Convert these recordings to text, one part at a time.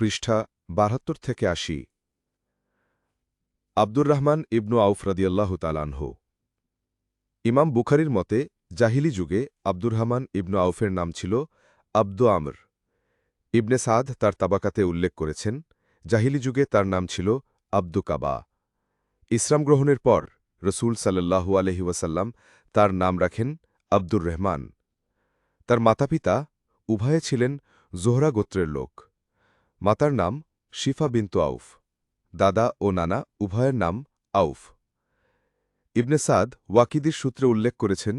পৃষ্ঠা বাহাত্তর থেকে আশি। আব্দুর রহমান ইবনু আউফ রদিয়াল্লাহ তালানহু ইমাম বুখারির মতে, জাহিলি যুগে আব্দুর রহমান ইবনু আউফের নাম ছিল আব্দু আমর। ইবনে সাদ তার তাবাকাতে উল্লেখ করেছেন, জাহিলি যুগে তার নাম ছিল আব্দু কাবা। ইসলাম গ্রহণের পর রসুল সাল্লাহু আলহি ওয়াসাল্লাম তার নাম রাখেন আব্দুর রহমান। তার মাতাপিতা উভয়ে ছিলেন জোহরা গোত্রের লোক। মাতার নাম শিফা বিন্তু আউফ, দাদা ও নানা উভয়ের নাম আউফ। ইবনে সাদ ওয়াকিদির সূত্রে উল্লেখ করেছেন,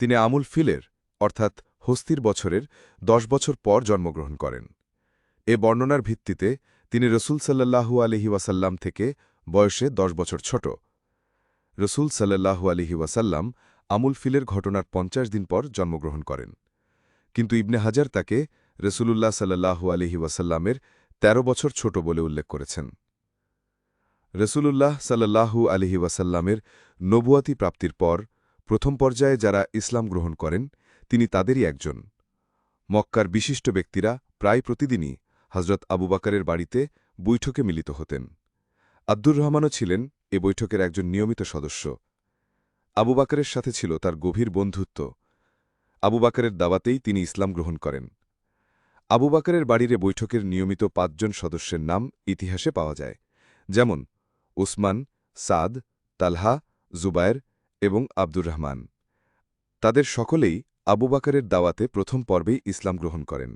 তিনি আমুল ফিলের, অর্থাৎ হস্তির বছরের, দশ বছর পর জন্মগ্রহণ করেন। এ বর্ণনার ভিত্তিতে তিনি রসুল সাল্লাহু আলহি ওয়াসাল্লাম থেকে বয়সে দশ বছর ছোট। রসুল সাল্লাহু আলহি ওয়াসাল্লাম আমুল ফিলের ঘটনার পঞ্চাশ দিন পর জন্মগ্রহণ করেন। কিন্তু ইবনে হাজার তাকে রসুলুল্লাহ সাল্লাহু আলহি ওয়াসাল্লামের ১৩ বছর ছোট বলে উল্লেখ করেছেন। রসুলুল্লাহ সাল্লাহু আলহি ওয়াসাল্লামের নবুয়াতি প্রাপ্তির পর প্রথম পর্যায়ে যারা ইসলাম গ্রহণ করেন, তিনি তাদেরই একজন। মক্কার বিশিষ্ট ব্যক্তিরা প্রায় প্রতিদিনই হজরত আবু বাকারের বাড়িতে বৈঠকে মিলিত হতেন। আব্দুর রহমানও ছিলেন এ বৈঠকের একজন নিয়মিত সদস্য। আবু বাকারের সাথে ছিল তার গভীর বন্ধুত্ব। আবু বাকারের দাওয়াতেই তিনি ইসলাম গ্রহণ করেন। আবু বাকারের বাড়িরে বৈঠকের নিয়মিত পাঁচজন সদস্যের নাম ইতিহাসে পাওয়া যায়। যেমন উসমান, সাদ, তালহা, জুবায়ের এবং আব্দুর রহমান। তাদের সকলেই আবু বাকারের দাওয়াতে প্রথম পর্বেই ইসলাম গ্রহণ করেন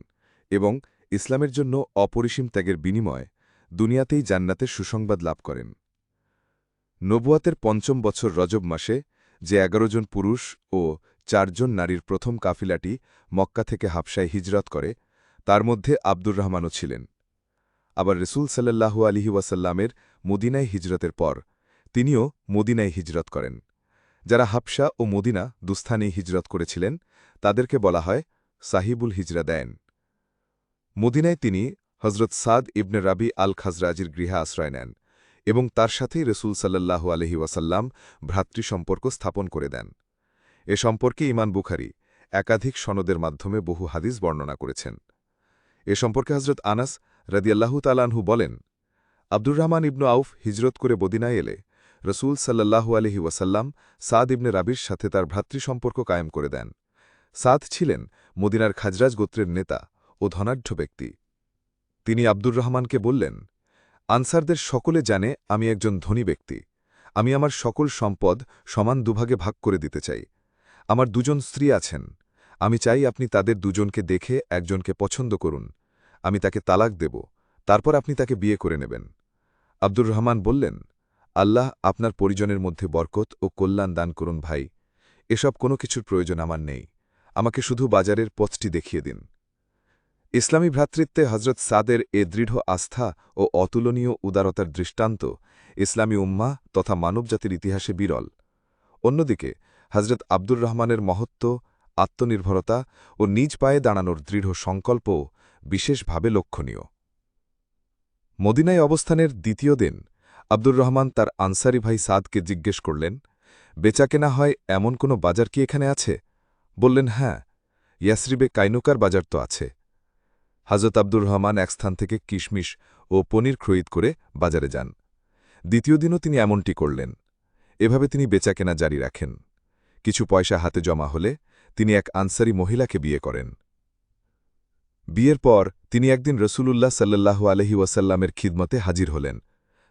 এবং ইসলামের জন্য অপরিসীম ত্যাগের বিনিময় দুনিয়াতেই জান্নাতের সুসংবাদ লাভ করেন। নবুয়াতের পঞ্চম বছর রজব মাসে যে এগারো জন পুরুষ ও চারজন নারীর প্রথম কাফিলাটি মক্কা থেকে হাবসায় হিজরত করে তার মধ্যে আব্দুর রহমানও ছিলেন। আবার রসুল সাল্লাহু আলিহি ওয়াসাল্লামের মদিনায় হিজরতের পর তিনিও মদিনায় হিজরত করেন। যারা হাফসা ও মদিনা দুস্থানেই হিজরত করেছিলেন, তাদেরকে বলা হয় সাহিবুল হিজরা দেন। মদিনায় তিনি হজরত সাদ ইবনে রাবি আল খাজরাজির গৃহে আশ্রয় নেন এবং তার সাথেই রসুল সাল্লাহু আলহি ওয়াসাল্লাম ভ্রাতৃ সম্পর্ক স্থাপন করে দেন। এ সম্পর্কে ইমান বুখারি একাধিক সনদের মাধ্যমে বহু হাদিস বর্ণনা করেছেন। এ সম্পর্কে হজরত আনাস রদিয়াল্লাহু তালানহু বলেন, আব্দুর রহমান ইবনু আউফ হিজরত করে বদিনায় এলে রসুল সাল্লাহু আলহি ওয়াসাল্লাম সাদ ইবনে রাবির সাথে তার ভ্রাতৃ সম্পর্ক কায়েম করে দেন। সাদ ছিলেন মদিনার খাজরাজ গোত্রের নেতা ও ধনাঢ্য ব্যক্তি। তিনি আব্দুর রহমানকে বললেন, আনসারদের সকলে জানে আমি একজন ধনী ব্যক্তি। আমি আমার সকল সম্পদ সমান দুভাগে ভাগ করে দিতে চাই। আমার দুজন স্ত্রী আছেন। আমি চাই আপনি তাদের দুজনকে দেখে একজনকে পছন্দ করুন। আমি তাকে তালাক দেব, তারপর আপনি তাকে বিয়ে করে নেবেন। আব্দুর রহমান বললেন, আল্লাহ আপনার পরিজনের মধ্যে বরকত ও কল্যাণ দান করুন ভাই, এসব কোনো কিছুর প্রয়োজন আমার নেই, আমাকে শুধু বাজারের পথটি দেখিয়ে দিন। ইসলামী ভ্রাতৃত্বে হজরত সাদের এ দৃঢ় আস্থা ও অতুলনীয় উদারতার দৃষ্টান্ত ইসলামী উম্মা তথা মানবজাতির ইতিহাসে বিরল। অন্যদিকে হজরত আব্দুর রহমানের মহত্ব আত্মনির্ভরতা ও নিজ পায়ে দাঁড়ানোর দৃঢ় সংকল্প বিশেষভাবে লক্ষণীয়। মদিনায় অবস্থানের দ্বিতীয় দিন আব্দুর রহমান তার আনসারি ভাই সাদকে জিজ্ঞেস করলেন বেচাকেনা হয় এমন কোনো বাজার কি এখানে আছে? বললেন হ্যাঁ ইয়াসরিবে কাইনুকার বাজার তো আছে। হাজরত আব্দুর রহমান এক স্থান থেকে কিশমিশ ও পনির ক্রয়িত করে বাজারে যান। দ্বিতীয় দিনও তিনি এমনটি করলেন, এভাবে তিনি বেচাকেনা জারি রাখেন। কিছু পয়সা হাতে জমা হলে তিনি এক আনসারি মহিলাকে বিয়ে করেন। বিয়ের পর তিনি একদিন রসুলুল্লাহ সাল্লাহু আলহি ওয়াসাল্লামের খিদমতে হাজির হলেন।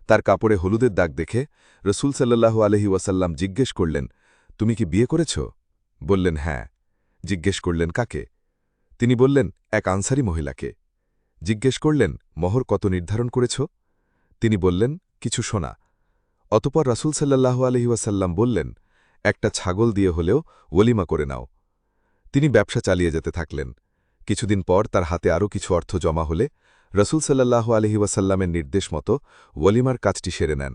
তার কাপড়ে হলুদের দাগ দেখে রসুল সাল্লাহু আলহি ওয়াসাল্লাম জিজ্ঞেস করলেন, তুমি কি বিয়ে করেছ? বললেন হ্যাঁ। জিজ্ঞেস করলেন, কাকে? তিনি বললেন, এক আনসারি মহিলাকে। জিজ্ঞেস করলেন, মহর কত নির্ধারণ করেছ? তিনি বললেন, কিছু শোনা অতপর রাসুল সাল্লাহু আলহি ওয়াসাল্লাম বললেন, একটা ছাগল দিয়ে হলেও ওলিমা করে নাও। তিনি ব্যবসা চালিয়ে যেতে থাকলেন। কিছুদিন পর তার হাতে আরও কিছু অর্থ জমা হলে রসুল সাল্লাহ আলহি ওয়াসাল্লামের নির্দেশ মতো ওলিমার কাজটি সেরে নেন।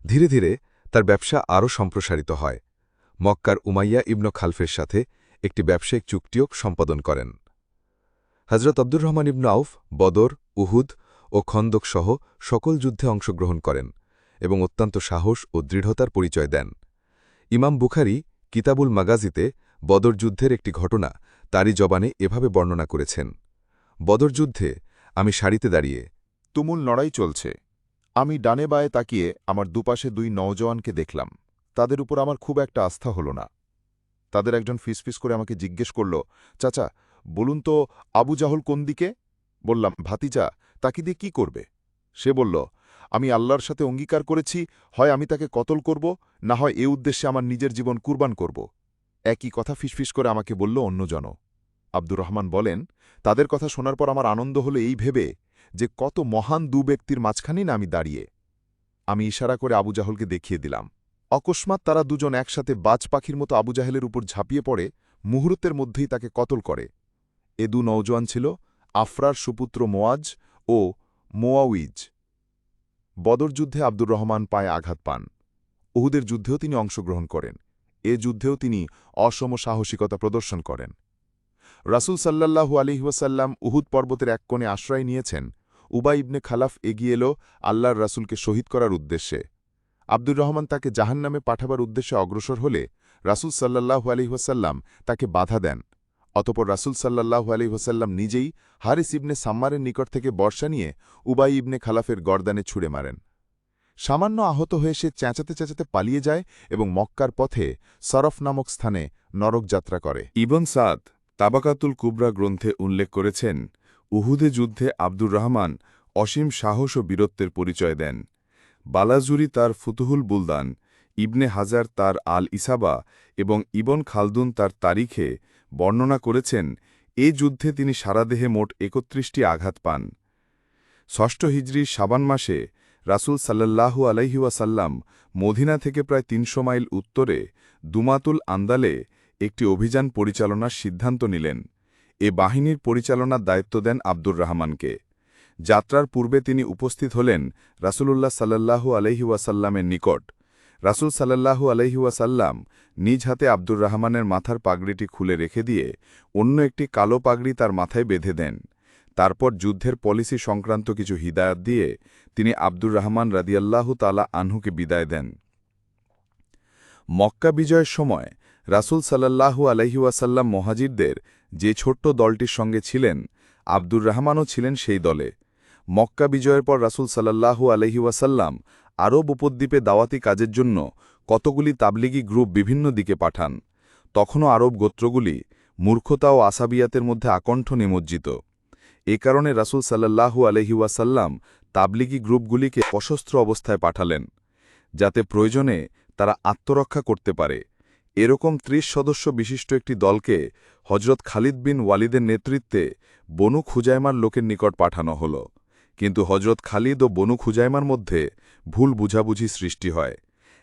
ধীরে ধীরে তার ব্যবসা আরও সম্প্রসারিত হয়। মক্কার উমাইয়া ইবন খালফের সাথে একটি ব্যবসায়িক চুক্তিও সম্পাদন করেন। হজরত আব্দুর রহমান ইবনু আউফ, বদর, উহুদ ও খন্দক সহ সকল যুদ্ধে অংশগ্রহণ করেন এবং অত্যন্ত সাহস ও দৃঢ়তার পরিচয় দেন। ইমাম বুখারি কিতাবুল মাগাজিতে বদর যুদ্ধের একটি ঘটনা তারই জবানে এভাবে বর্ণনা করেছেন। বদর যুদ্ধে আমি সারিতে দাঁড়িয়ে তুমুল লড়াই চলছে। আমি ডানে বায়ে তাকিয়ে আমার দুপাশে দুই নওজওয়ানকে দেখলাম। তাদের উপর আমার খুব একটা আস্থা হল না। তাদের একজন ফিসফিস করে আমাকে জিজ্ঞেস করল, চাচা, বলুন তো আবু জাহল কোন দিকে? বললাম, ভাতিজা, তাকে দিয়ে কি করবে? সে বলল, আমি আল্লাহর সাথে অঙ্গীকার করেছি, হয় আমি তাকে কতল করব, না হয় এ উদ্দেশ্যে আমার নিজের জীবন কুরবান করব। একই কথা ফিসফিস করে আমাকে বলল অন্যজন আব্দুর রহমান বলেন, তাদের কথা শোনার পর আমার আনন্দ হলো এই ভেবে যে কত মহান দু ব্যক্তির মাঝখানেই না আমি দাঁড়িয়ে। আমি ইশারা করে আবু জাহলকে দেখিয়ে দিলাম। অকস্মাৎ তারা দুজন একসাথে বাজ পাখির মতো আবু জাহেলের উপর ঝাঁপিয়ে পড়ে, মুহূর্তের মধ্যেই তাকে কতল করে। এ দু নৌজওয়ান ছিল আফরার সুপুত্র মোয়াজ ও মোয়াউইজ। বদর যুদ্ধে আব্দুর রহমান পায়ে আঘাত পান। উহুদের যুদ্ধেও তিনি অংশগ্রহণ করেন। এ যুদ্ধেও তিনি অসম সাহসিকতা প্রদর্শন করেন। রাসুল সাল্লাল্লাহু আলিহাসাল্লাম উহুদ পর্বতের এক কোণে আশ্রয় নিয়েছেন। উবা ইবনে খালাফ এগিয়ে এলো আল্লাহর রাসুলকে শহীদ করার উদ্দেশ্যে। আব্দুর রহমান তাকে জাহান্নামে পাঠাবার উদ্দেশ্যে অগ্রসর হলে রাসুল সাল্লাহু আলিহাসাল্লাম তাকে বাধা দেন। অতপর রাসুল সাল্লাহু আলিহাসাল্লাম নিজেই হারিস ইবনে সাম্মারের নিকট থেকে বর্ষা নিয়ে উবাই ইবনে খালাফের গর্দানে ছুড়ে মারেন। সামান্য আহত হয়ে সে চেঁচাতে চেঁচাতে পালিয়ে যায় এবং মক্কার পথে সরফ নামক স্থানে নরক যাত্রা করে। ইবন সাদ তাবাকাতুল কুবরা গ্রন্থে উল্লেখ করেছেন, উহুদে যুদ্ধে আব্দুর রহমান অসীম সাহস ও বীরত্বের পরিচয় দেন। বালাজুরি তার ফুতুহুল বুলদান, ইবনে হাজার তার আল ইসাবা এবং ইবন খালদুন তার তারিখে বর্ণনা করেছেন, এ যুদ্ধে তিনি সারাদেহে মোট একত্রিশটি আঘাত পান। ষষ্ঠ হিজরি সাবান মাসে রাসুল সাল্লাল্লাহু আলাইহিওয়াসাল্লাম মদিনা থেকে প্রায় তিনশো মাইল উত্তরে দুমাতুল আন্দালে একটি অভিযান পরিচালনার সিদ্ধান্ত নিলেন। এ বাহিনীর পরিচালনার দায়িত্ব দেন আব্দুর রহমানকে। যাত্রার পূর্বে তিনি উপস্থিত হলেন রাসূলুল্লাহ সাল্লাল্লাহু আলহিউসাল্লামের নিকট। রাসূল সাল্লাহু আলহিউসাল্লাম নিজ হাতে আব্দুর রহমানের মাথার পাগড়িটি খুলে রেখে দিয়ে অন্য একটি কালো পাগড়ি তার মাথায় বেঁধে দেন। তারপর যুদ্ধের পলিসি সংক্রান্ত কিছু হিদায়ত দিয়ে তিনি আব্দুর রহমান রাদিয়াল্লাহু তালা আনহুকে বিদায় দেন। মক্কা বিজয়ের সময় রাসূল সাল্লাল্লাহু আলহিউসাল্লাম মহাজিরদের যে ছোট্ট দলটির সঙ্গে ছিলেন, আব্দুর রহমানও ছিলেন সেই দলে। মক্কা বিজয়ের পর রাসূল সাল্লাল্লাহু আলহিউসাল্লাম আরব উপদ্বীপে দাওয়াতি কাজের জন্য কতগুলি তাবলিগি গ্রুপ বিভিন্ন দিকে পাঠান। তখনও আরব গোত্রগুলি মূর্খতা ও আসাবিয়াতের মধ্যে আকণ্ঠ নিমজ্জিত। এ কারণে রাসূল সাল্লাল্লাহু আলহিউসাল্লাম তাবলিগি গ্রুপগুলিকে সশস্ত্র অবস্থায় পাঠালেন, যাতে প্রয়োজনে তারা আত্মরক্ষা করতে পারে। এরকম ত্রিশ সদস্য বিশিষ্ট একটি দলকে হজরত খালিদ বিন ওয়ালিদের নেতৃত্বে বনু খুজাইমার লোকের নিকট পাঠানো হল। কিন্তু হজরত খালিদ ও বনু খুজাইমার মধ্যে ভুল বুঝাবুঝি সৃষ্টি হয়।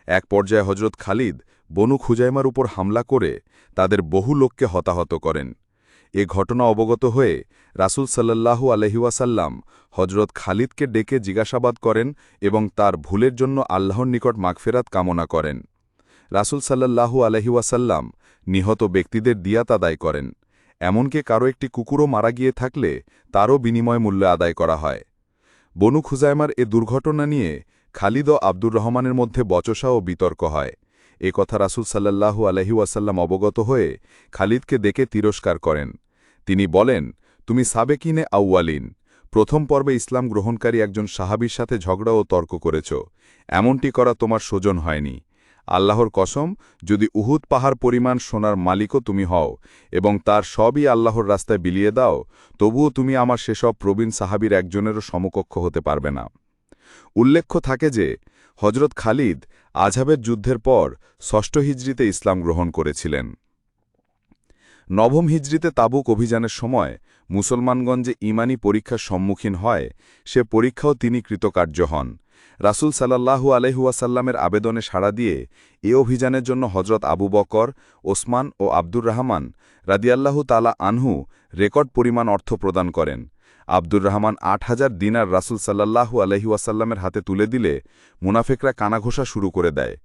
এক পর্যায়ে হজরত খালিদ বনু খুজাইমার উপর হামলা করে তাদের বহু লোককে হতাহত করেন। এ ঘটনা অবগত হয়ে রাসুল সাল্লাল্লাহু আলহিউসাল্লাম হজরত খালিদকে ডেকে জিজ্ঞাসাবাদ করেন এবং তার ভুলের জন্য আল্লাহর নিকট মাগফেরাত কামনা করেন। রাসুল সাল্লাল্লাহু আলহিউসাল্লাম নিহত ব্যক্তিদের দিয়াত আদায় করেন। এমনকি কারও একটি কুকুরও মারা গিয়ে থাকলে তারও বিনিময় মূল্য আদায় করা হয়। বনু খুজাইমার এ দুর্ঘটনা নিয়ে খালিদ ও আব্দুর রহমানের মধ্যে বচসা ও বিতর্ক হয়। এ কথা রাসুল সাল্লাল্লাহু আলহিউসাল্লাম অবগত হয়ে খালিদকে দেখে তিরস্কার করেন। তিনি বলেন, তুমি সাবেকিনে আউয়ালিন। প্রথম পর্বে ইসলাম গ্রহণকারী একজন সাহাবির সাথে ঝগড়া ও তর্ক করেছ। এমনটি করা তোমার সোজন হয়নি। আল্লাহর কসম, যদি উহুদ পাহাড় পরিমাণ সোনার মালিকও তুমি হও এবং তার সবই আল্লাহর রাস্তায় বিলিয়ে দাও, তবুও তুমি আমার সেসব প্রবীণ সাহাবির একজনেরও সমকক্ষ হতে পারবে না। উল্লেখ্য থাকে যে হজরত খালিদ আজহাবের যুদ্ধের পর ষষ্ঠ হিজড়িতে ইসলাম গ্রহণ করেছিলেন। নবম হিজড়িতে তাবুক অভিযানের সময় মুসলমানগঞ্জে ইমানি পরীক্ষার সম্মুখীন হয়, সে পরীক্ষাও তিনি কৃতকার্য হন। রাসুল সাল্লাহু আলহুয়াসাল্লামের আবেদনে সাড়া দিয়ে এ অভিযানের জন্য হজরত আবু বকর, ওসমান ও আব্দুর রহমান রাদিয়াল্লাহু তালা আনহু রেকর্ড পরিমাণ অর্থ প্রদান করেন। আব্দুর রহমান আট হাজার দিনার রাসুল সাল্লাহু আলহিউসাল্লামের হাতে তুলে দিলে মুনাফেকরা কানাঘোষা শুরু করে দেয়।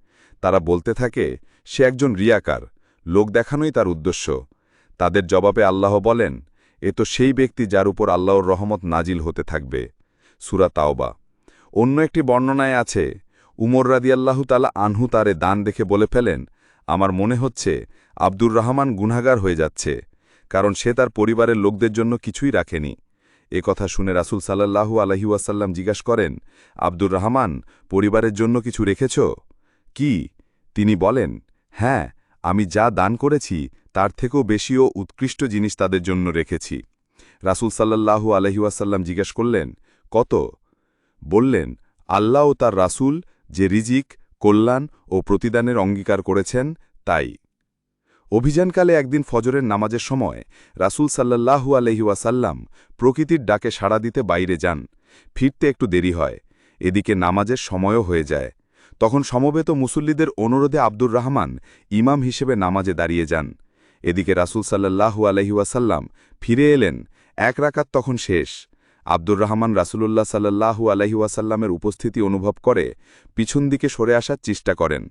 তারা বলতে থাকে, সে একজন রিয়াকার, লোক দেখানোই তার উদ্দেশ্য। তাদের জবাবে আল্লাহ বলেন, এ তো সেই ব্যক্তি যার উপর আল্লাহর রহমত নাজিল হতে থাকবে। সুরা তাওবা। অন্য একটি বর্ণনায় আছে, উমর রাদিয়াল্লাহু তালা আনহু তারে দান দেখে বলে ফেলেন, আমার মনে হচ্ছে আব্দুর রহমান গুনাগার হয়ে যাচ্ছে, কারণ সে তার পরিবারের লোকদের জন্য কিছুই রাখেনি এ কথা শুনে রাসুল সাল্লাহু আলহিউসাল্লাম জিজ্ঞাসা করেন, আব্দুর রহমান, পরিবারের জন্য কিছু রেখেছ? কি? তিনি বলেন হ্যাঁ আমি যা দান করেছি, তার থেকেও বেশি ও উৎকৃষ্ট জিনিস তাদের জন্য রেখেছি। রাসুল সাল্লাহু আলহিউসাল্লাম জিজ্ঞেস করলেন, কত? বললেন, আল্লাহ ও তার রাসূল যে রিজিক, কল্যাণ ও প্রতিদানের অঙ্গীকার করেছেন, তাই। অভিযানকালে একদিন ফজরের নামাজের সময় রাসূল সাল্লাহু আলহিউসাল্লাম প্রকৃতির ডাকে সাড়া দিতে বাইরে যান। ফিরতে একটু দেরি হয়। এদিকে নামাজের সময়ও হয়ে যায়। তখন সমবেত মুসল্লিদের অনুরোধে আব্দুর রহমান ইমাম হিসেবে নামাজে দাঁড়িয়ে যান। এদিকে রাসূল সাল্লাহু আলহিউসাল্লাম ফিরে এলেন, এক রাকাত তখন শেষ। আব্দুর রহমান রাসূলুল্লাহ সাল্লাহু আলহিউসাল্লামের উপস্থিতি অনুভব করে পিছন দিকে সরে আসার চেষ্টা করেন।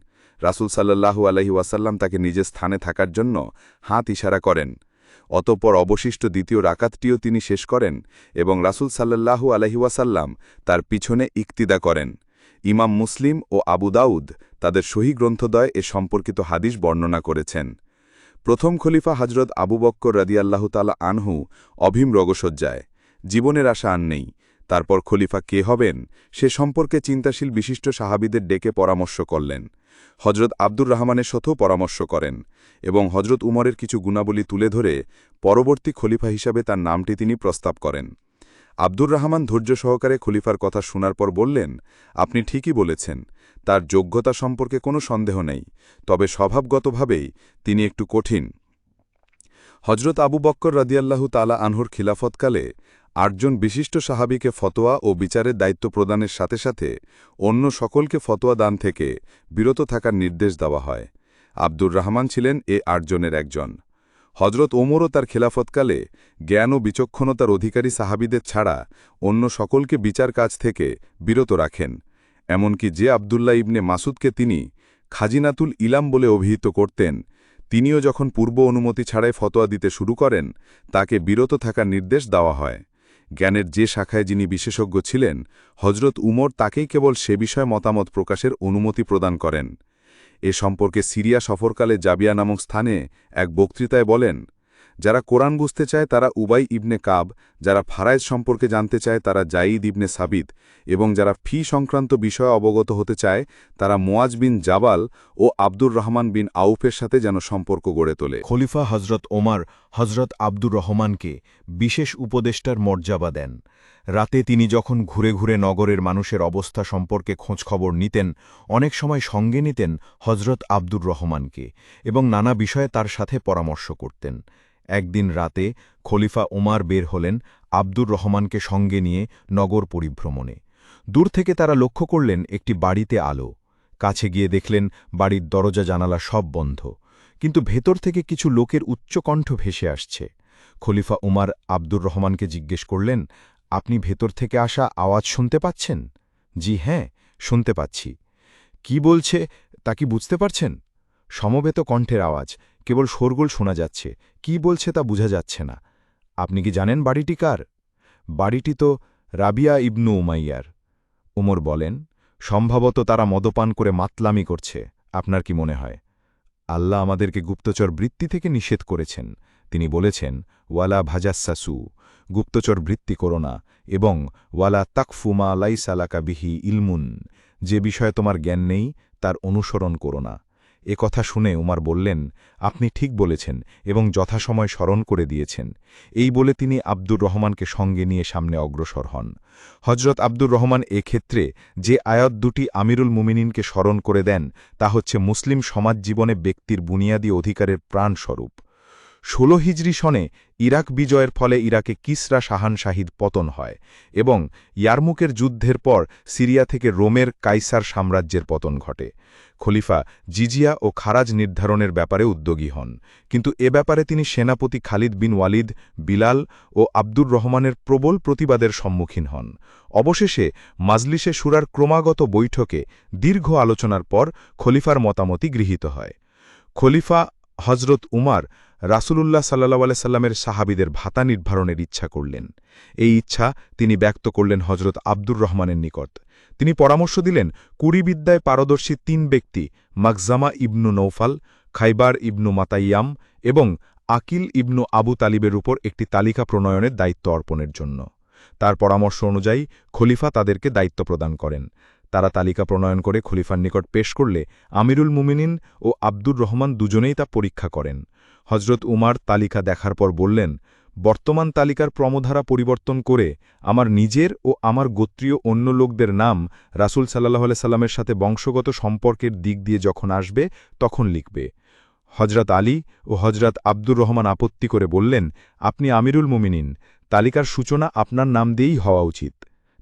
রাসূল সাল্লাহু আলহি ওয়াসাল্লাম তাকে নিজের স্থানে থাকার জন্য হাত ইশারা করেন। অতঃপর অবশিষ্ট দ্বিতীয় রাকাতটিও তিনি শেষ করেন এবং রাসূল সাল্লাহু আলহি ওয়াসাল্লাম তার পিছনে ইক্তিদা করেন। ইমাম মুসলিম ও আবু দাউদ তাদের সহি গ্রন্থদয় এ সম্পর্কিত হাদিস বর্ণনা করেছেন। প্রথম খলিফা হজরত আবু বক্কর রাদিয়াল্লাহ তালা আনহু অভীম রগসজ্জায় জীবনের আশা আর নেই। তারপর খলিফা কে হবেন, সে সম্পর্কে চিন্তাশীল বিশিষ্ট সাহাবিদের ডেকে পরামর্শ করলেন। হজরত আব্দুর রহমানের সাথেও পরামর্শ করেন এবং হজরত উমরের কিছু গুণাবলী তুলে ধরে পরবর্তী খলিফা হিসাবে তার নামটি তিনি প্রস্তাব করেন। আব্দুর রহমান ধৈর্য সহকারে খলিফার কথা শোনার পর বললেন, আপনি ঠিকই বলেছেন, তার যোগ্যতা সম্পর্কে কোনো সন্দেহ নেই, তবে স্বভাবগতভাবেই তিনি একটু কঠিন। হজরত আবু বক্কর রাদিয়াল্লাহু তালা আনহুর খিলাফতকালে আটজন বিশিষ্ট সাহাবিকে ফতোয়া ও বিচারের দায়িত্ব প্রদানের সাথে সাথে অন্য সকলকে ফতোয়া দান থেকে বিরত থাকার নির্দেশ দেওয়া হয়। আব্দুর রহমান ছিলেন এ আটজনের একজন। হজরত ওমরও তার খেলাফতকালে জ্ঞান ও বিচক্ষণতার অধিকারী সাহাবিদের ছাড়া অন্য সকলকে বিচার কাজ থেকে বিরত রাখেন। এমনকি যে আবদুল্লাহ ইবনে মাসুদকে তিনি খাজিনাতুল ইলাম বলে অভিহিত করতেন, তিনিও যখন পূর্ব অনুমতি ছাড়াই ফতোয়া দিতে শুরু করেন, তাকে বিরত থাকার নির্দেশ দেওয়া হয়। জ্ঞানের যে শাখায় যিনি বিশেষজ্ঞ ছিলেন হজরত উমর তাকেই কেবল সে বিষয়ে মতামত প্রকাশের অনুমতি প্রদান করেন। এ সম্পর্কে সিরিয়া সফরকালে জাবিয়া নামক স্থানে এক বক্তৃতায় বলেন যারা কোরআন বুঝতে চায় তারা উবাই ইবনে কাব, যারা ফারাইজ সম্পর্কে জানতে চায় তারা জাইদ ইবনে সাবিদ এবং যারা ফি সংক্রান্ত বিষয়ে অবগত হতে চায় তারা মোয়াজ বিন জাবাল ও আব্দুর রহমান বিন আউফের সাথে যেন সম্পর্ক গড়ে তোলে। খলিফা হজরত ওমার হজরত আব্দুর রহমানকে বিশেষ উপদেষ্টার মর্যাদা দেন। রাতে তিনি যখন ঘুরে ঘুরে নগরের মানুষের অবস্থা সম্পর্কে খোঁজখবর নিতেন, অনেক সময় সঙ্গে নিতেন হজরত আব্দুর রহমানকে, এবং নানা বিষয়ে তার সাথে পরামর্শ করতেন। একদিন রাতে খলিফা ওমার বের হলেন আব্দুর রহমানকে সঙ্গে নিয়ে নগর পরিভ্রমণে। দূর থেকে তারা লক্ষ্য করলেন একটি বাড়িতে আলো। কাছে গিয়ে দেখলেন বাড়ির দরজা জানালা সব বন্ধ। কিন্তু ভেতর থেকে কিছু লোকের উচ্চকণ্ঠ ভেসে আসছে। খলিফা উমার আব্দুর রহমানকে জিজ্ঞেস করলেন, আপনি ভেতর থেকে আসা আওয়াজ শুনতে পাচ্ছেন? জি হ্যাঁ শুনতে পাচ্ছি। কি বলছে তা কি বুঝতে পারছেন? সমবেত কণ্ঠের আওয়াজ, কেবল শোরগোল শোনা যাচ্ছে। কি বলছে তা বোঝা যাচ্ছে না। আপনি কি জানেন বাড়িটি কার? বাড়িটি তো রাবিয়া ইবনু উমাইয়ার। উমর বলেন, সম্ভবত তারা মদপান করে মাতলামি করছে, আপনার কি মনে হয়? আল্লাহ আমাদেরকে গুপ্তচর বৃত্তি থেকে নিষেধ করেছেন। তিনি বলেছেন, ওয়ালা ভাজাসাসু, গুপ্তচর বৃত্তি করো না, এবং ওয়ালা তাকফুমা লাইসালাকা বিহি ইলমুন, যে বিষয়ে তোমার জ্ঞান নেই, তার অনুসরণ করো না। এ কথা শুনে উমার বললেন, আপনি ঠিক বলেছেন এবং যথাসময় স্মরণ করে দিয়েছেন। এই বলে তিনি আব্দুর রহমানকে সঙ্গে নিয়ে সামনে অগ্রসর হন। হজরত আব্দুর রহমান ক্ষেত্রে যে আয়াত দুটি আমিরুল মুমিনিনকে স্মরণ করে দেন, তা হচ্ছে মুসলিম সমাজ জীবনে ব্যক্তির বুনিয়াদী অধিকারের প্রাণস্বরূপ। ষোলো হিজরি সনে ইরাক বিজয়ের ফলে ইরাকে কিসরা শাহান শাহিদ পতন হয় এবং ইয়ারমুকের যুদ্ধের পর সিরিয়া থেকে রোমের কাইসার সাম্রাজ্যের পতন ঘটে। খলিফা জিজিয়া ও খারাজ নির্ধারণের ব্যাপারে উদ্যোগী হন। কিন্তু এ ব্যাপারে তিনি সেনাপতি খালিদ বিন ওয়ালিদ, বিলাল ও আব্দুর রহমানের প্রবল প্রতিবাদের সম্মুখীন হন। অবশেষে মাজলিসে সুরার ক্রমাগত বৈঠকে দীর্ঘ আলোচনার পর খলিফার মতামতি গৃহীত হয়। খলিফা হজরত উমার রাসূলুল্লাহ সাল্লাহ সাল্লামের সাহাবিদের ভাতা নির্ধারণের ইচ্ছা করলেন। এই ইচ্ছা তিনি ব্যক্ত করলেন হজরত আব্দুর রহমানের নিকট। তিনি পরামর্শ দিলেন, কুড়িবিদ্যায় পারদর্শী তিন ব্যক্তি, মাকজামা ইবনু নৌফাল, খাইবার ইবনু মাতাইয়াম এবং আকিল ইবনু আবু তালিবের উপর একটি তালিকা প্রণয়নের দায়িত্ব অর্পণের জন্য। তার পরামর্শ অনুযায়ী খলিফা তাদেরকে দায়িত্ব প্রদান করেন। তারা তালিকা প্রণয়ন করে খলিফার নিকট পেশ করলে আমিরুল মুমিনিন ও আব্দুর রহমান দুজনেই তা পরীক্ষা করেন। হজরত উমার তালিকা দেখার পর বললেন বর্তমান তালিকার ক্রমধারা পরিবর্তন করে আমার নিজের ও আমার গোত্রীয় অন্য লোকদের নাম রাসুল সাল্লাহ সাল্লামের সাথে বংশগত সম্পর্কের দিক দিয়ে যখন আসবে, তখন লিখবে। হজরত আলী ও হজরত আব্দুর রহমান আপত্তি করে বললেন, আপনি আমিরুল মুমিনিন, তালিকার সূচনা আপনার নাম দিয়েই হওয়া উচিত।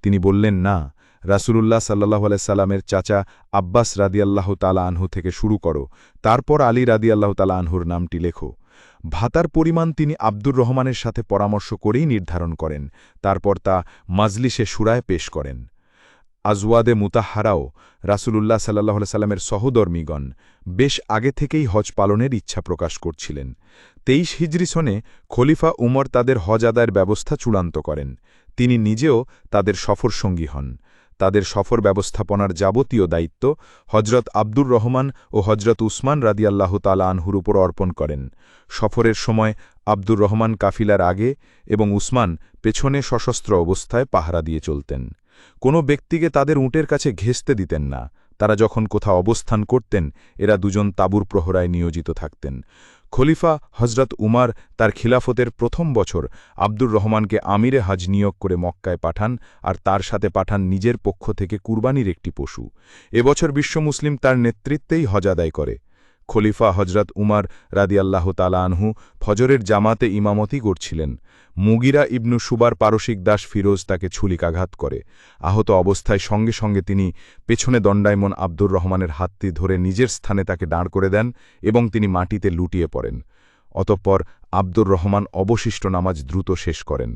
তিনি বললেন, না, রাসূলুল্লাহ সাল্লাহ সাল্লামের চাচা আব্বাস রাদিয়াল্লাহ তালা আনহু থেকে শুরু করো, তারপর আলী রাদিয়াল্লাহ তালা আনহুর নামটি লেখো। ভাতার পরিমাণ তিনি আব্দুর রহমানের সাথে পরামর্শ করেই নির্ধারণ করেন, তারপর তা মাজলিসে সুরায় পেশ করেন। আজওয়াদে মুতাহারাও রাসূলুল্লাহ সাল্লাহ সাল্লামের সহধর্মীগণ বেশ আগে থেকেই হজ পালনের ইচ্ছা প্রকাশ করছিলেন। তেইশ হিজরি সনে খলিফা উমর তাদের হজ আদায়ের ব্যবস্থা চূড়ান্ত করেন। তিনি নিজেও তাদের সফরসঙ্গী হন। তাদের সফর ব্যবস্থাপনার যাবতীয় দায়িত্ব হজরত আব্দুর রহমান ও হজরত উসমান রাদিয়াল্লাহ তালা আনহুর উপর অর্পণ করেন। সফরের সময় আব্দুর রহমান কাফিলার আগে এবং উসমান পেছনে সশস্ত্র অবস্থায় পাহারা দিয়ে চলতেন। কোনো ব্যক্তিকে তাদের উঁটের কাছে ঘেঁষতে দিতেন না। তারা যখন কোথাও অবস্থান করতেন, এরা দুজন তাবুর প্রহরায় নিয়োজিত থাকতেন। খলিফা হজরত উমার তার খিলাফতের প্রথম বছর আব্দুর রহমানকে আমিরে হাজ নিয়োগ করে মক্কায় পাঠান আর তার সাথে পাঠান নিজের পক্ষ থেকে কুরবানির একটি পশু। এবছর বিশ্ব মুসলিম তার নেতৃত্বেই হজ আদায় করে। খলিফা হজরত উমার রাদিয়াল্লাহ তালা আনহু ফজরের জামাতে ইমামতি করছিলেন। মুগিরা ইবনু সুবার পারসিক দাস ফিরোজ তাকে ছুলিকাঘাত করে। আহত অবস্থায় সঙ্গে সঙ্গে তিনি পেছনে দণ্ডায়মন আব্দুর রহমানের হাতটি ধরে নিজের স্থানে তাকে দাঁড় করে দেন এবং তিনি মাটিতে লুটিয়ে পড়েন। অতঃপর আব্দুর রহমান অবশিষ্ট নামাজ দ্রুত শেষ করেন।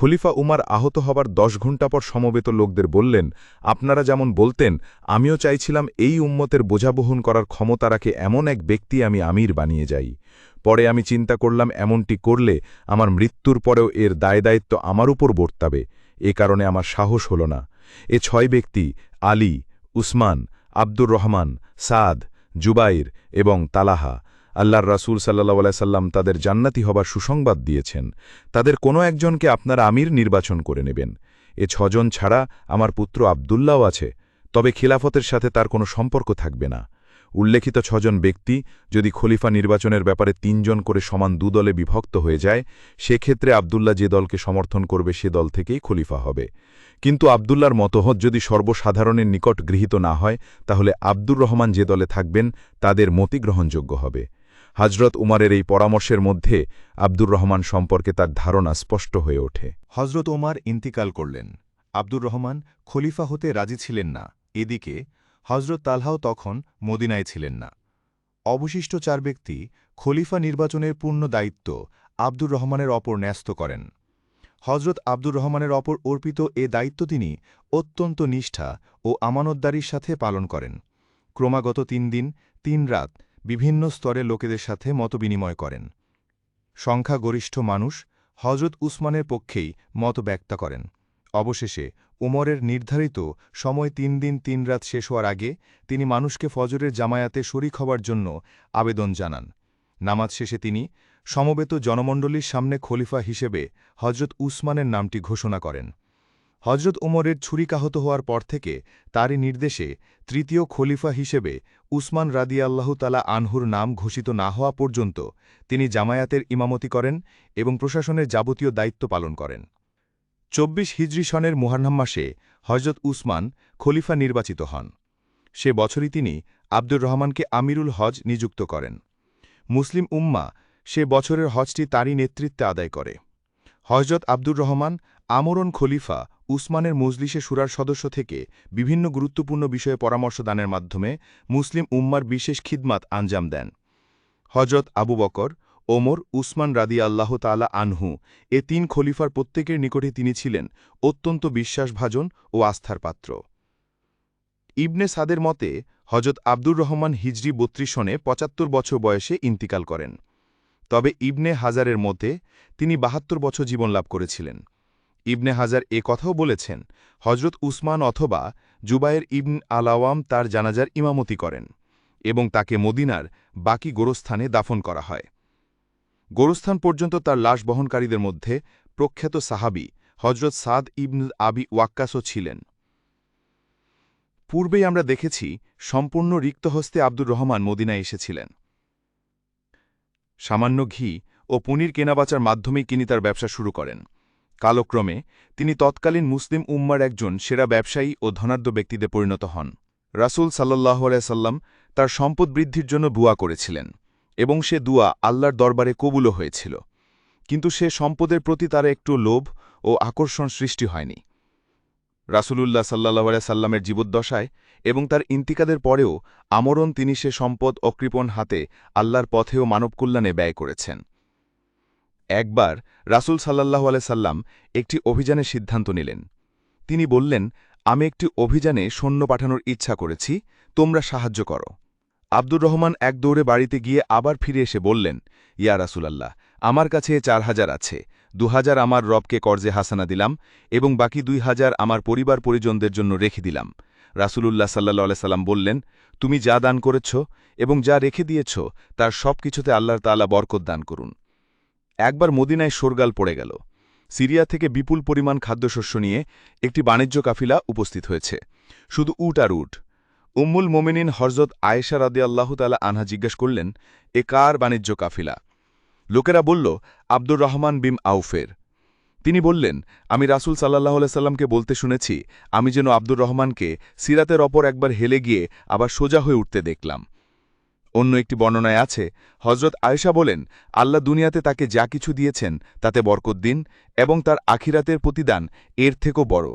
খলিফা উমার আহত হবার দশ ঘণ্টা পর সমবেত লোকদের বললেন, আপনারা যেমন বলতেন, আমিও চাইছিলাম এই উম্মতের বোঝা বহন করার ক্ষমতা রাখে এমন এক ব্যক্তি আমি আমির বানিয়ে যাই। পরে আমি চিন্তা করলাম এমনটি করলে আমার মৃত্যুর পরেও এর দায় দায়িত্ব আমার উপর বর্তাবে। এ কারণে আমার সাহস হল না। এ ছয় ব্যক্তি, আলী, উসমান, আব্দুর রহমান, সাদ, জুবাইর এবং তালাহা। আল্লাহর রাসূল সাল্লাহ সাল্লাম তাদের জান্নাতি হবার সুসংবাদ দিয়েছেন। তাদের কোনো একজনকে আপনারা আমির নির্বাচন করে নেবেন। এ ছজন ছাড়া আমার পুত্র আবদুল্লাও আছে, তবে খিলাফতের সাথে তার কোনো সম্পর্ক থাকবে না। উল্লেখিত ছজন ব্যক্তি যদি খলিফা নির্বাচনের ব্যাপারে তিনজন করে সমান দুদলে বিভক্ত হয়ে যায়, সেক্ষেত্রে আবদুল্লাহ যে দলকে সমর্থন করবে সে দল থেকেই খলিফা হবে। কিন্তু আবদুল্লার মতহত যদি সর্বসাধারণের নিকট গৃহীত না হয়, তাহলে আব্দুর রহমান যে দলে থাকবেন, তাদের মতি গ্রহণযোগ্য হবে। হজরত উমারের এই পরামর্শের মধ্যে আব্দুর রহমান সম্পর্কে তার ধারণা স্পষ্ট হয়ে ওঠে। হজরত ওমার ইন্তিকাল করলেন। আব্দুর রহমান খলিফা হতে রাজি ছিলেন না। এদিকে হজরত তালহাও তখন মদিনায় ছিলেন না। অবশিষ্ট চার ব্যক্তি খলিফা নির্বাচনের পূর্ণ দায়িত্ব আব্দুর রহমানের অপর ন্যস্ত করেন। হজরত আব্দুর রহমানের অপর অর্পিত এ দায়িত্ব তিনি অত্যন্ত নিষ্ঠা ও আমানতদারির সাথে পালন করেন। ক্রমাগত তিন দিন, তিন রাত বিভিন্ন স্তরের লোকেদের সাথে মতবিনিময় করেন। সংখ্যাগরিষ্ঠ মানুষ হজরত উসমানের পক্ষেই মত ব্যক্ত করেন। অবশেষে উমরের নির্ধারিত সময় তিন দিন তিন রাত শেষ হওয়ার আগে তিনি মানুষকে ফজরের জামায়াতে শরিক হবার জন্য আবেদন জানান। নামাজ শেষে তিনি সমবেত জনমণ্ডলীর সামনে খলিফা হিসেবে হজরত উসমানের নামটি ঘোষণা করেন। হজরত উমরের ছুরিকাহত হওয়ার পর থেকে তারই নির্দেশে তৃতীয় খলিফা হিসেবে উসমান রাদিয়াল্লাহ তালা আনহুর নাম ঘোষিত না হওয়া পর্যন্ত তিনি জামায়াতের ইমামতি করেন এবং প্রশাসনের যাবতীয় দায়িত্ব পালন করেন। চব্বিশ হিজরি সনের মুহারনাম মাসে হজরত উসমান খলিফা নির্বাচিত হন। সে বছরই তিনি আব্দুর রহমানকে আমিরুল হজ নিযুক্ত করেন। মুসলিম উম্মা সে বছরের হজটি তারই নেতৃত্বে আদায় করে। হজরত আব্দুর রহমান আমরণ খলিফা উসমানের মজলিসে সুরার সদস্য থেকে বিভিন্ন গুরুত্বপূর্ণ বিষয়ে পরামর্শ দানের মাধ্যমে মুসলিম উম্মার বিশেষ খিদমাত আঞ্জাম দেন। হজরত আবু বকর, ওমর, উসমান রাদি আল্লাহ তালা আনহু এ তিন খলিফার প্রত্যেকের নিকটে তিনি ছিলেন অত্যন্ত বিশ্বাসভাজন ও আস্থার পাত্র। ইবনে সাদের মতে হজরত আব্দুর রহমান হিজরি বত্রিশ সনে পঁচাত্তর বছর বয়সে ইন্তিকাল করেন। তবে ইবনে হাজারের মতে, তিনি বাহাত্তর বছর জীবন লাভ করেছিলেন। ইবনে হাজার এ কথাও বলেছেন হজরত উসমান অথবা জুবায়ের ইবন আলাওয়াম তার জানাজার ইমামতি করেন এবং তাকে মদিনার বাকি গোরস্থানে দাফন করা হয়। গোরস্থান পর্যন্ত তার লাশ বহনকারীদের মধ্যে প্রখ্যাত সাহাবি হজরত সাদ ইবন আবি ওয়াক্কাসও ছিলেন। পূর্বেই আমরা দেখেছি সম্পূর্ণ রিক্ত হস্তে আব্দুর রহমান মদিনায় এসেছিলেন। সামান্য ঘি ও পনির কেনাবাচার মাধ্যমেই তিনি তার ব্যবসা শুরু করেন। কালক্রমে তিনি তৎকালীন মুসলিম উম্মার একজন সেরা ব্যবসায়ী ও ধনাঢ্য ব্যক্তিতে পরিণত হন। রাসূল সাল্লাহ সাল্লাম তার সম্পদ বৃদ্ধির জন্য বুয়া করেছিলেন এবং সে দুয়া আল্লাহর দরবারে কবুলও হয়েছিল। কিন্তু সে সম্পদের প্রতি তার একটু লোভ ও আকর্ষণ সৃষ্টি হয়নি। রাসূলুল্লাহ সাল্লাহ সাল্লামের জীবদ্দশায় এবং তার ইন্তিকাদের পরেও আমরণ তিনি সে সম্পদ অকৃপণ হাতে আল্লাহর পথেও মানবকল্যাণে ব্যয় করেছেন। একবার রাসূল সাল্লাহ সাল্লাম একটি অভিযানের সিদ্ধান্ত নিলেন। তিনি বললেন, আমি একটি অভিযানে সৈন্য পাঠানোর ইচ্ছা করেছি, তোমরা সাহায্য করো। আব্দুর রহমান এক দৌড়ে বাড়িতে গিয়ে আবার ফিরে এসে বললেন, ইয়া রাসূলাল্লাহ, আমার কাছে চার হাজার আছে। দু হাজার আমার রবকে কর্জে হাসানা দিলাম এবং বাকি দুই হাজার আমার পরিবার পরিজনদের জন্য রেখে দিলাম। রাসূলুল্লাহ সাল্লাহ সাল্লাম বললেন, তুমি যা দান করেছ এবং যা রেখে দিয়েছ, তার সব কিছুতে আল্লাহর তালা বরকত দান করুন। একবার মদিনায় সোরগাল পড়ে গেল। সিরিয়া থেকে বিপুল পরিমাণ খাদ্যশস্য নিয়ে একটি বাণিজ্য কাফিলা উপস্থিত হয়েছে। শুধু উট আর উট। উম্মুল মোমিনিন হরজত আয়েশা রাদি আল্লাহ তালা আনহা জিজ্ঞেস করলেন, এ কার বাণিজ্য কাফিলা? লোকেরা বলল, আব্দুর রহমান বিম আউফের। তিনি বললেন, আমি রাসুল সাল্লাহ সাল্লামকে বলতে শুনেছি, আমি যেন আব্দুর রহমানকে সিরাতের অপর একবার হেলে গিয়ে আবার সোজা হয়ে উঠতে দেখলাম। অন্য একটি বর্ণনায় আছে হজরত আয়েশা বলেন, আল্লাহ দুনিয়াতে তাকে যা কিছু দিয়েছেন, তাতে বরকত দিন এবং তার আখিরাতের প্রতিদান এর থেকেও বড়।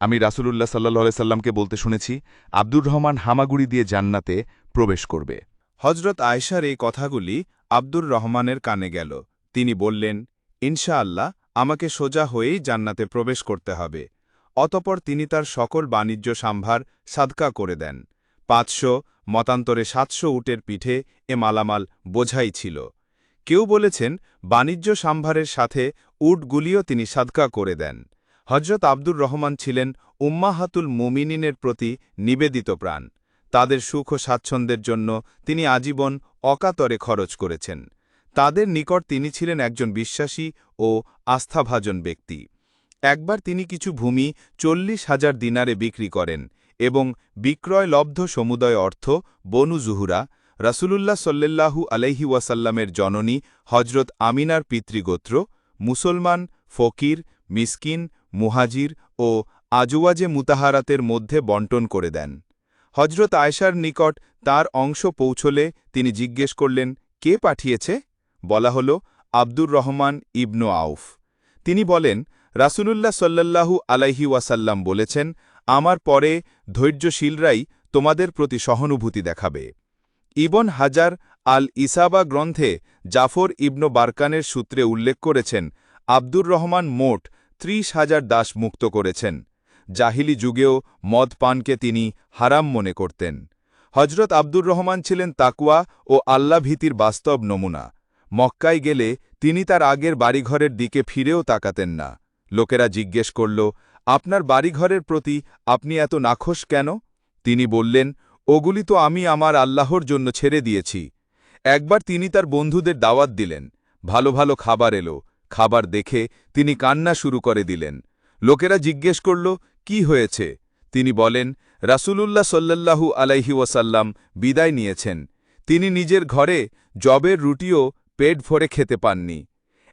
আমি রাসূলুল্লাহ সাল্লাহ সাল্লামকে বলতে শুনেছি, আব্দুর রহমান হামাগুড়ি দিয়ে জান্নাতে প্রবেশ করবে। হজরত আয়েশার এই কথাগুলি আব্দুর রহমানের কানে গেল। তিনি বললেন, ইনশাআল্লাহ, আমাকে সোজা হয়েই জান্নাতে প্রবেশ করতে হবে। অতপর তিনি তার সকল বাণিজ্য সম্ভার সাদকা করে দেন। পাঁচশো মতান্তরে সাতশো উটের পিঠে এ মালামাল বোঝাই ছিল। কেউ বলেছেন, বাণিজ্য সম্ভারের সাথে উটগুলিও তিনি সাদকা করে দেন। হজরত আব্দুর রহমান ছিলেন উম্মাহাতুল মুমিনিনের প্রতি নিবেদিত প্রাণ। তাদের সুখ ও স্বাচ্ছন্দ্যের জন্য তিনি আজীবন অকাতরে খরচ করেছেন। তাদের নিকট তিনি ছিলেন একজন বিশ্বাসী ও আস্থাভাজন ব্যক্তি। একবার তিনি কিছু ভূমি চল্লিশ হাজার দিনারে বিক্রি করেন এবং বিক্রয়লব্ধ সমুদয় অর্থ বনু জুহুরা, রাসূলুল্লাহ সল্লাল্লাহু আলাইহি ওয়াসাল্লামের জননী হজরত আমিনার পিতৃগোত্র, মুসলমান, ফকির, মিসকিন, মুহাজির ও আজওয়াজে মুতাহারাতের মধ্যে বন্টন করে দেন। হজরত আয়সার নিকট তার অংশ পৌঁছলে তিনি জিজ্ঞেস করলেন, কে পাঠিয়েছে? বলা হল, আব্দুর রহমান ইবনু আউফ। তিনি বলেন, রাসূলুল্লাহ সল্লাল্লাহু আলাইহি ওয়াসাল্লাম বলেছেন আমার পরে ধৈর্যশীলরাই তোমাদের প্রতি সহানুভূতি দেখাবে। ইবন হাজার আল ইসাবা গ্রন্থে জাফর ইবনু বারকানের সূত্রে উল্লেখ করেছেন, আব্দুর রহমান মোট ত্রিশ হাজার দাস মুক্ত করেছেন। জাহিলি যুগেও মদ পানকে তিনি হারাম মনে করতেন। হজরত আব্দুর রহমান ছিলেন তাকুয়া ও আল্লাহ ভীতির বাস্তব নমুনা। মক্কায় গেলে তিনি তার আগের বাড়িঘরের দিকে ফিরেও তাকাতেন না। লোকেরা জিজ্ঞেস করল আপনার বাড়িঘরের প্রতি আপনি এত নাখোশ কেন? তিনি বললেন, ওগুলি তো আমি আমার আল্লাহর জন্য ছেড়ে দিয়েছি। একবার তিনি তার বন্ধুদের দাওয়াত দিলেন। ভালো ভালো খাবার এলো। খাবার দেখে তিনি কান্না শুরু করে দিলেন। লোকেরা জিজ্ঞেস করল, কি হয়েছে? তিনি বলেন, রাসূলুল্লাহ সল্লাল্লাহু আলাইহি ওয়াসাল্লাম বিদায় নিয়েছেন। তিনি নিজের ঘরে জবের রুটিও পেট ভরে খেতে পাননি।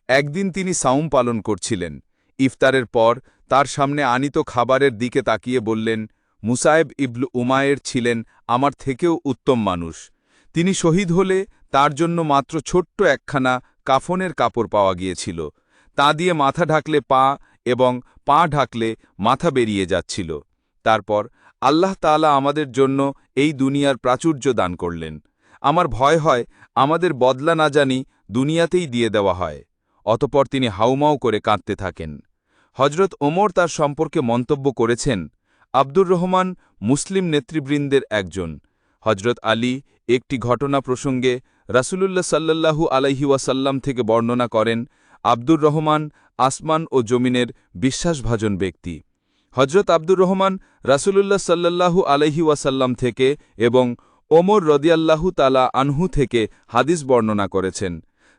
একদিন তিনি সাউম পালন করছিলেন। ইফতারের পর তার সামনে আনিত খাবারের দিকে তাকিয়ে বললেন, মুসায়েব ইবলু উমায়ের ছিলেন আমার থেকেও উত্তম মানুষ। তিনি শহীদ হলে তার জন্য মাত্র ছোট্ট একখানা কাফনের কাপড় পাওয়া গিয়েছিল। তা দিয়ে মাথা ঢাকলে পা এবং পা ঢাকলে মাথা বেরিয়ে যাচ্ছিল। তারপর আল্লাহ তাআলা আমাদের জন্য এই দুনিয়ার প্রাচুর্য দান করলেন। আমার ভয় হয় আমাদের বদলা না জানি দুনিয়াতেই দিয়ে দেওয়া হয়। অতপর তিনি হাউমাউ করে কাঁদতে থাকেন। হজরত ওমর তার সম্পর্কে মন্তব্য করেছেন, আব্দুর রহমান মুসলিম নেতৃবৃন্দের একজন। হজরত আলী একটি ঘটনা প্রসঙ্গে রাসূলুল্লাহ সাল্লাল্লাহু আলাইহি ওয়াসাল্লাম থেকে বর্ণনা করেন, আব্দুর রহমান আসমান ও জমিনের বিশ্বাসভাজন ব্যক্তি। হজরত আব্দুর রহমান রাসূলুল্লাহ সাল্লাল্লাহু আলাইহি ওয়াসাল্লাম থেকে এবং ওমর রদিয়াল্লাহু তালা আনহু থেকে হাদিস বর্ণনা করেছেন।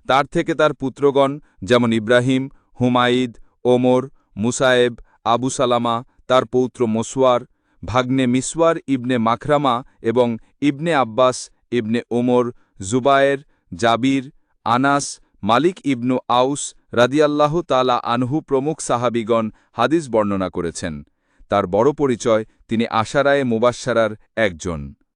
তার থেকে তার পুত্রগণ, যেমন ইব্রাহিম হুমাইদ ওমর মুসায়েব, আবু সালামা, তার পৌত্র মসওয়ার, ভাগ্নে মিসওয়ার ইবনে মাখরামা এবং ইবনে আব্বাস, ইবনে ওমর, জুবায়ের, জাবির, আনাস, মালিক ইবনু আউস রাদিয়াল্লাহ তালা আনহু প্রমুখ সাহাবিগণ হাদিস বর্ণনা করেছেন। তার বড় পরিচয় তিনি আশারায়ে মুবাশ্সারার একজন।